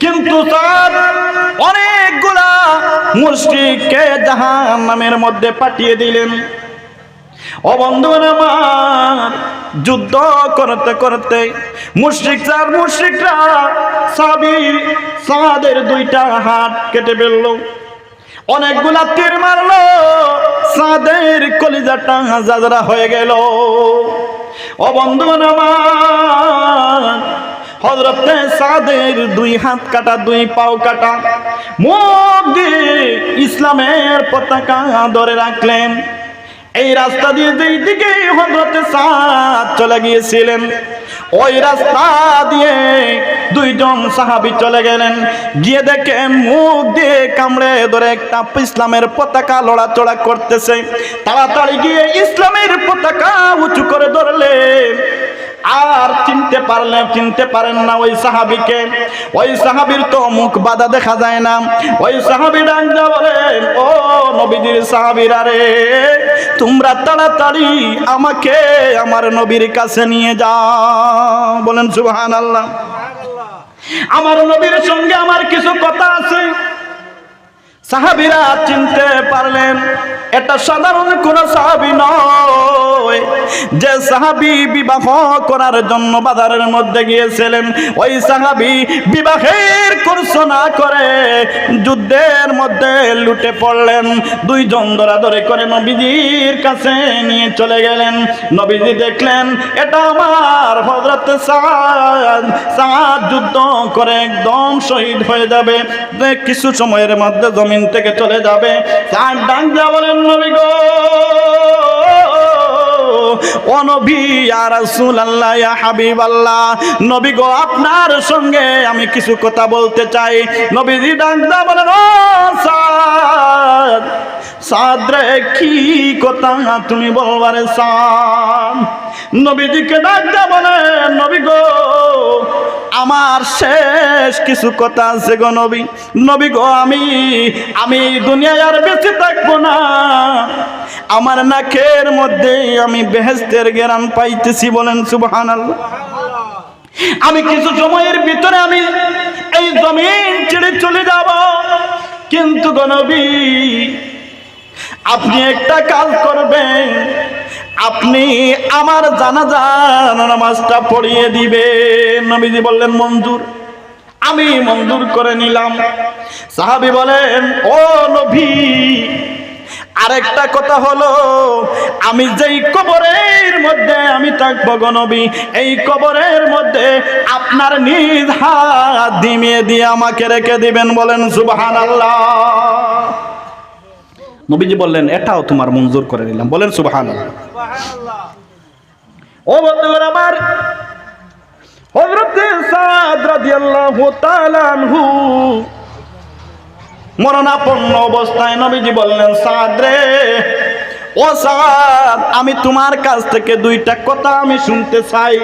কিন্তু স্যার, অনেকগুলা মুশরিককে জাহান নামের মধ্যে পাঠিয়ে দিলেন। ও বন্ধুগণ আমার, যুদ্ধ করতে করতে মুশরিক স্যার, মুশরিকরা সাবি সাদের দুইটা হাত কেটে ফেলল। অনেকগুলা তীর মারলো, সাদের কলিজাটা হাজারা হয়ে গেল। ও বন্ধুগণ আমার হজরতে সাদের দুই হাত কাটা, দুই পাও কাটা। মুখ দিয়ে ইসলামের পতাকা ধরে রাখলেন। এই রাস্তা দিয়ে যেই দিকে হজরতে সাদ চলে গিয়েছিলেন, ওই রাস্তা দিয়ে দুইজন সাহাবি চলে গেলেন। গিয়ে দেখে মুখ দিয়ে কামড়ে ধরে একটা ইসলামের পতাকা লড়াচড়া করতেছে। তাড়াতাড়ি গিয়ে ইসলামের পতাকা উঁচু করে ধরলেন। আর চিনতে পারলেন, চিনতে পারেন না ওই সাহাবিকে। ওই সাহাবির তো মুখ বাধা দেখা যায় না। ওই সাহাবি ডাঙ্গা বলেন ও নবীজির সাহাবিরা রে, তোমরা তাড়াতাড়ি আমাকে আমার নবীর কাছে নিয়ে যাও। বলেন সুবহান আল্লাহ আমার নবীর সঙ্গে আমার কিছু কথা আছে। সাহাবিরা চিনতে পারলেন, এটা সাধারণ কোন সাহাবি নয়। যে সাহাবি বিবাহ করার জন্য বাজারের মধ্যে গিয়েছিলেন, ওই সাহাবি বিবাহের কোর্স করে যুদ্ধের মধ্যে লুটে পড়লেন। দুইজন ধরাধরে করে নবীজির কাছে নিয়ে চলে গেলেন। নবীজি দেখলেন, এটা আমার হজরত সাদ। সাদ যুদ্ধ করে একদম শহীদ হয়ে যাবে। কিছু সময়ের মধ্যে জমিন থেকে চলে যাবে। সাদ ডাক বলেন, নবী গো নবী হাবিবাল্লাহ। নবী গো, আপনার সঙ্গে আমি কিছু কথা বলতে চাই। নবীজি ডাক দা বলেন সাদ কি কথা তুমি বলবারে সাদ নবীজিকে ডাক দা বলেন নবী গো আমার শেষ কিছু কথা আছে গো নবী। নবী গো, আমি আমি দুনিয়ায় আর বেঁচে থাকব না। আমার নাকের মধ্যে আমি বেহেস্তের জ্ঞান পাইতেছি বলেন সুবহানাল্লাহ। আমি কিছু সময়ের ভিতরে আমি এই জমিন ছেড়ে চলে যাব। কিন্তু গো নবী, আপনি একটা কাজ করবেন। আপনি আমার জানাজা নামাজটা পড়িয়ে দিবেন। নবীজি বললেন, মঞ্জুর। আমি মঞ্জুর করে নিলাম। সাহাবি বলেন, ও নবী, আরেকটা কথা হলো, আমি যেই কবরের মধ্যে আমি থাকব গো নবী, এই কবরের মধ্যে আপনার নিজ হাত দিমিয়ে দিয়ে আমাকে রেখে দিবেন বলেন সুবহান আল্লাহ নবীজি বললেন, এটাও তোমার মঞ্জুর করে নিলাম বলেন সুবহান ও বন্ধুরা আমার, হযরতে সাদ রাদিয়াল্লাহু তাআলা আনহু, মরণাপন্ন অবস্থায় নবীজি বললেন, সাদ রে, ও সাদ, আমি তোমার কাছ থেকে দুইটা কথা আমি শুনতে চাই।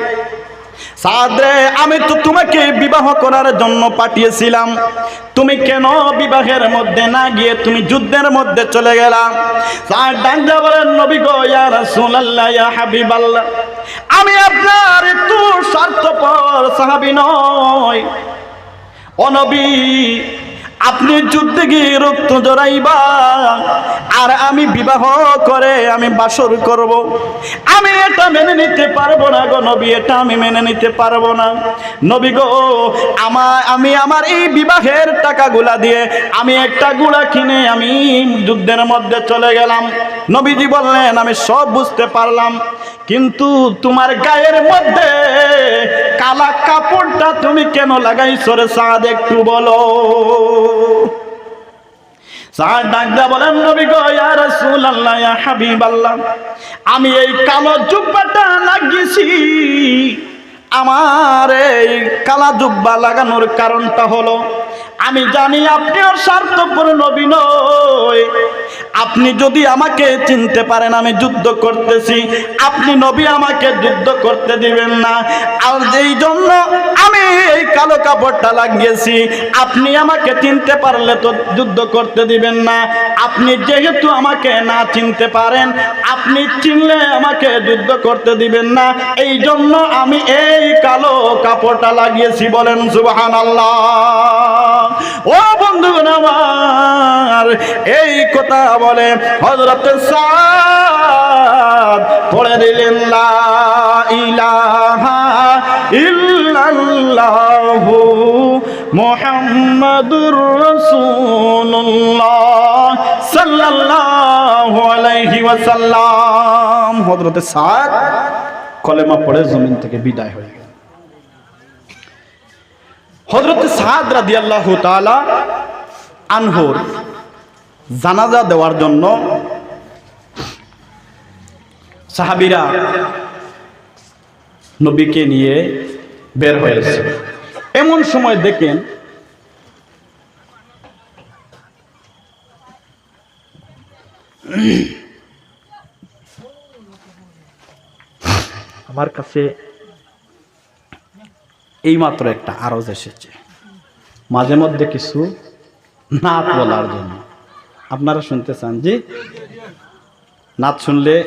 সাদরে আমি তো তোমাকে বিবাহ করার জন্য পাঠিয়েছিলাম। তুমি কেন বিবাহের মধ্যে না গিয়ে তুমি যুদ্ধের মধ্যে চলে গেলাম সাদ ডাঙ্গা বলেন, নবী গো, ইয়া রাসূলুল্লাহ, ইয়া হাবিবাল্লাহ, আমি আপনার একটু স্বার্থপর সাহাবী নয় অনবী নবী আপনি যুদ্ধে গিয়ে রক্ত জড়াইবা। আর আমি বিবাহ করে আমি বাসর করব। আমি এটা মেনে নিতে পারব না গো নবী, এটা আমি মেনে নিতে পারব না। নবী গো আমার আমি আমার এই বিবাহের টাকাগুলা দিয়ে আমি একটা গুড়া কিনে আমি যুদ্ধের মধ্যে চলে গেলাম। নবীজি বললেন, আমি সব বুঝতে পারলাম। কিন্তু তোমার গায়ের মধ্যে কালা কাপড়টা তুমি কেন লাগাইছো রে সাদ, একটু বলো। বলেন, নবী আমি এই কালো জুব্বাটা লাগিয়েছি। আমার এই কালা জুব্বা লাগানোর কারণটা হলো, আমি জানি আপনিও স্বার্থপর নবী নয়। আপনি যদি আমাকে চিনতে পারেন, আমি যুদ্ধ করতেছি। আপনি নবী আমাকে যুদ্ধ করতে দিবেন না। আর যেই জন্য আমি এই কালো কাপড়টা লাগিয়েছি, আপনি আমাকে চিনতে পারলে তো যুদ্ধ করতে দিবেন না। আপনি যেহেতু আমাকে না চিনতে পারেন, আপনি চিনলে আমাকে যুদ্ধ করতে দিবেন না। এই জন্য আমি এই কালো কাপড়টা লাগিয়েছি, বলেন সুবাহান আল্লাহ ও বন্ধুগণ আমার এই কথা বলে হজরত পড়ে দিলেন লা ইলাহা ইল্লাল্লাহু মুহাম্মাদুর সাদ কলেমা পড়ে জমিন থেকে বিদায় হয়ে গেল। হযরত সাদ রাদিয়াল্লাহু তাআলা আনহুর জানাজা দেওয়ার জন্য সাহাবিরা নবীকে নিয়ে বের হয়েছে এমন সময় দেখেন আমার কাছে এইমাত্র একটা আরজ এসেছে। মাঝে মধ্যে কিছু না বলার জন্য। আপনারা শুনতে চান জি? নাচ শুনলে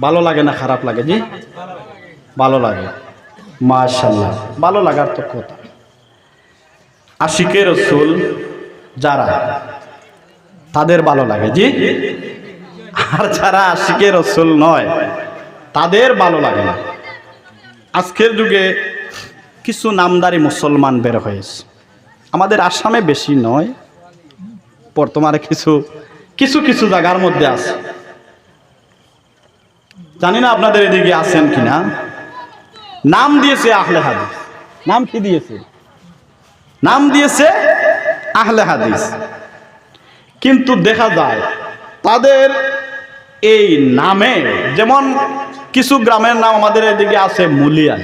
ভালো লাগে না, খারাপ লাগে জি? ভালো লাগে। মাশাল্লাহ ভালো লাগার তো কথা। আশিকে রসুল যারা, তাদের ভালো লাগে জি? আর যারা আশিকে রসুল নয়, তাদের ভালো লাগে না। আজকের যুগে কিছু নামদারি মুসলমান বের হয়েছে। আমাদের আসামে বেশি নয় বর্তমানে কিছু কিছু কিছু জায়গার মধ্যে আছে। জানি না আপনাদের এদিকে আছেন কিনা। নাম দিয়েছে আহলে হাদিস। নাম কি দিয়েছে? নাম দিয়েছে আহলে হাদিস। কিন্তু দেখা যায়, তাদের এই নামে যেমন কিছু গ্রামের নাম আমাদের এদিকে আছে মুলিয়াল।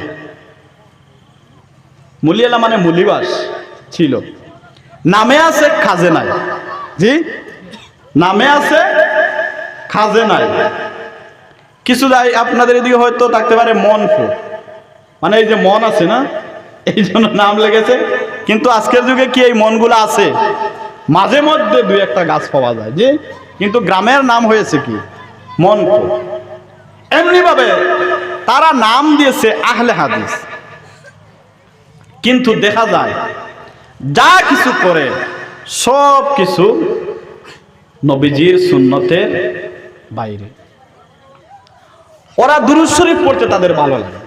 মুলিয়ালা মানে মুলিবাস ছিল। নামে আছে খাজে নাই জি? নামে আছে, খাজে নাই। কিছু যাই, আপনাদের এদিকে হয়তো থাকতে পারে মনফু। মানে এই যে মন আছে না, এই জন্য নাম লেগেছে। কিন্তু আজকের যুগে কি এই মনগুলো আছে? মাঝে মধ্যে দুই একটা গাছ পাওয়া যায় যে কিন্তু গ্রামের নাম হয়েছে কি? মনফু। এমনি ভাবে তারা নাম দিয়েছে আহলে হাদিস। কিন্তু দেখা যায়, যা কিছু করে সব কিছু নবীজির সুন্নতের বাইরে। ওরা দুরুদ শরীফ পড়তে তাদের ভালো লাগে।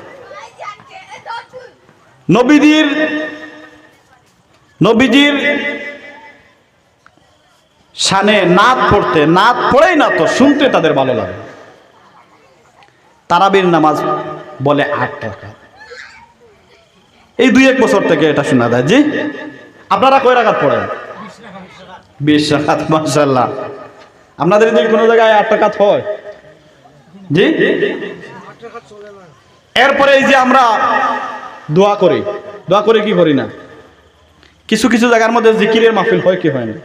নবীজির নবীজির শানে নাত পড়তে, নাত পড়েই না তো, শুনতে তাদের ভালো লাগে। তারাবির নামাজ বলে আট টাকা। এই দুই এক বছর থেকে এটা শোনা যায়। জি? আপনারা কয় রাখাত পড়েন? বিশ রাখাত মাসাল্লাহ আপনাদের এদিকে কোনো জায়গায় আট টাকাত হয় জি? এরপরে এই যে আমরা দোয়া করি। দোয়া করে কি করি না? কিছু কিছু জায়গার মধ্যে জিকিরের মাহফিল হয় কি হয় না?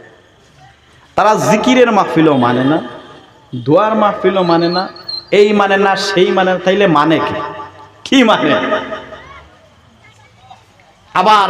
তারা জিকিরের মাহফিলও মানে না দোয়ার মাহফিলও মানে না এই মানে না সেই মানে না, তাইলে মানে কি? কি মানে? আবার